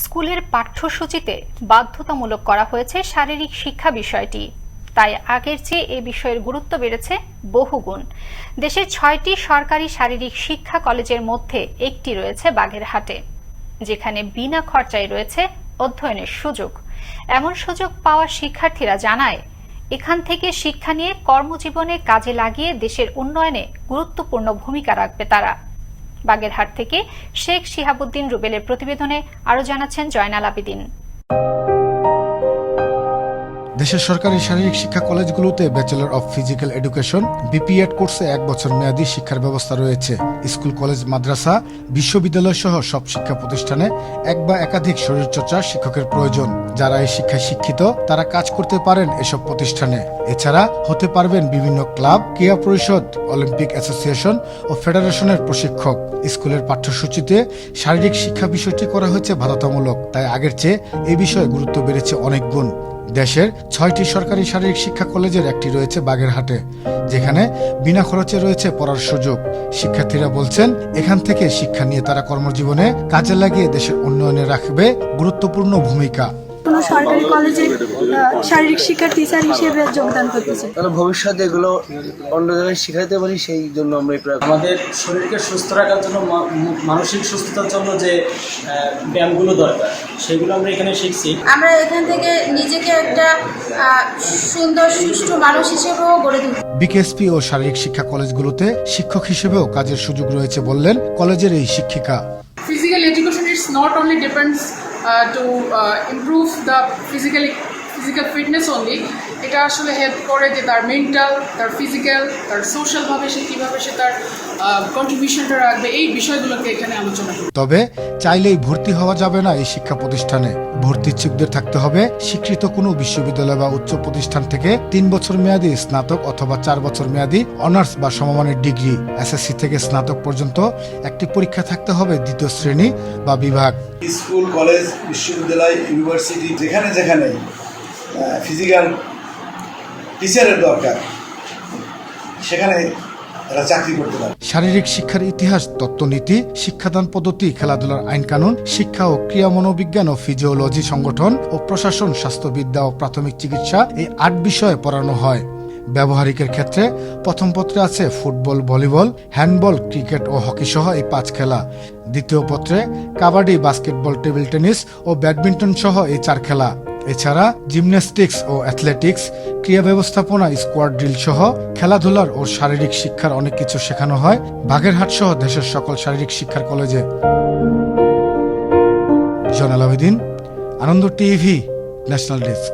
স্কুলের পাঠ্যসূচিতে বাধ্যতামূলক করা হয়েছে শারীরিক শিক্ষা বিষয়টি। তাই আগের চেয়ে এ বিষয়ের গুরুত্ব বেড়েছে বহুগুণ। দেশের ছয়টি সরকারি শারীরিক শিক্ষা কলেজের মধ্যে একটি রয়েছে বাগেরহাটে, যেখানে বিনা খরচায় রয়েছে অধ্যয়নের সুযোগ। এমন সুযোগ পাওয়া শিক্ষার্থীরা জানায়, এখান থেকে শিক্ষা নিয়ে কর্মজীবনে কাজে লাগিয়ে দেশের উন্নয়নে গুরুত্বপূর্ণ ভূমিকা রাখবে তারা। বাগেরহাট থেকে শেখ শিহাবুদ্দিন রুবেলের প্রতিবেদনে আরও জানাচ্ছেন জয়নাল আবিদিন। দেশের সরকারি শারীরিক শিক্ষা কলেজগুলোতে bachelor of physical education BPEd কোর্সে এক বছর মেয়াদী শিক্ষার ব্যবস্থা রয়েছে। স্কুল, কলেজ, মাদ্রাসা, বিশ্ববিদ্যালয় সহ সব শিক্ষা প্রতিষ্ঠানে এক বা একাধিক শরীরচর্চার শিক্ষকের প্রয়োজন। যারা এই শিক্ষায় শিক্ষিত, তারা কাজ করতে পারেন এসব প্রতিষ্ঠানে। এছাড়া হতে পারবেন বিভিন্ন ক্লাব, ক্রীড়া পরিষদ, অলিম্পিক অ্যাসোসিয়েশন ও ফেডারেশনের প্রশিক্ষক। স্কুলের পাঠ্যসূচিতে শারীরিক শিক্ষা বিষয়টি করা হয়েছে বাধ্যতামূলক, তাই আগের চেয়ে এ বিষয়ে গুরুত্ব বেড়েছে অনেক গুণ। দেশের ছয়টি সরকারি শারীরিক শিক্ষা কলেজের একটি রয়েছে বাগেরহাটে, যেখানে বিনা খরচে রয়েছে পড়ার সুযোগ। শিক্ষার্থীরা বলছেন, এখান থেকে শিক্ষা নিয়ে তারা কর্মজীবনে কাজে লাগিয়ে দেশের উন্নয়নে রাখবে গুরুত্বপূর্ণ ভূমিকা। কোনো সরকারি কলেজে শারীরিক শিক্ষার টিচার হিসেবে যোগদান করতেছে। তাহলে ভবিষ্যতে এগুলো অন্য জায়গায় শিখাইতে পারি সেই জন্য আমরা একটু আমাদের শরীরকে সুস্থ রাখার জন্য মানসিক সুস্থতার জন্য যে ব্যায়ামগুলো দরকার সেগুলো আমরা এখানে শিখছি। আমরা এখান থেকে নিজেকে একটা সুন্দর সুষ্ঠু মানুষ হিসেবেও গড়ে তুলতে বিকেএসপি ও শারীরিক শিক্ষা কলেজগুলোতে শিক্ষক হিসেবেও কাজের সুযোগ রয়েছে বললেন কলেজের এই শিক্ষিকা। Education is not only depends uh, to uh, improve the physical physical fitness only এটা আসলে হেল্প করে যে তার মেন্টাল তার ফিজিক্যাল তার সোশ্যালভাবে সে কীভাবে সে তার কন্ট্রিবিউশনটা রাখবে এই বিষয়গুলোকে এখানে আলোচনা করি তবে চাইলেই ভর্তি হওয়া যাবে না এই শিক্ষা প্রতিষ্ঠানে। ভর্তি ইচ্ছুকদের থাকতে হবে স্বীকৃত কোনো বিশ্ববিদ্যালয় বা উচ্চ প্রতিষ্ঠান থেকে তিন বছর মেয়াদী স্নাতক অথবা চার বছর মেয়াদী অনার্স বা সমমানের ডিগ্রি। এসএসসি থেকে স্নাতক পর্যন্ত একটি পরীক্ষা থাকতে হবে দ্বিতীয় শ্রেণি বা বিভাগ। স্কুল কলেজ বিশ্ববিদ্যালয় ইউনিভার্সিটি যেখানে যেখানে ফিজিক্যাল টিচারের দরকার। সেখানে শারীরিক শিক্ষার ইতিহাস, তত্ত্বনীতি, শিক্ষাদান পদ্ধতি, খেলাধুলার আইন কানুন শিক্ষা ও ক্রিয়া মনোবিজ্ঞান ও ফিজিওলজি সংগঠন ও প্রশাসন, স্বাস্থ্যবিদ্যা ও প্রাথমিক চিকিৎসা এই আট বিষয়ে পড়ানো হয়। ব্যবহারিকের ক্ষেত্রে প্রথম পত্রে আছে ফুটবল, ভলিবল, হ্যান্ডবল, ক্রিকেট ও হকি সহ এই পাঁচ খেলা। দ্বিতীয় পত্রে কাবাডি, বাস্কেটবল, টেবিল টেনিস ও ব্যাডমিন্টন সহ এই চার খেলা। এছাড়া জিমন্যাস্টিক্স ও অ্যাথলেটিক্স, ক্রিয়া ব্যবস্থাপনা স্কোয়াড ড্রিল সহ খেলাধুলার ও শারীরিক শিক্ষার অনেক কিছু শেখানো হয় বাগেরহাট সহ দেশের সকল শারীরিক শিক্ষার কলেজে। Zainal Abedin, Ananda TV, national desk.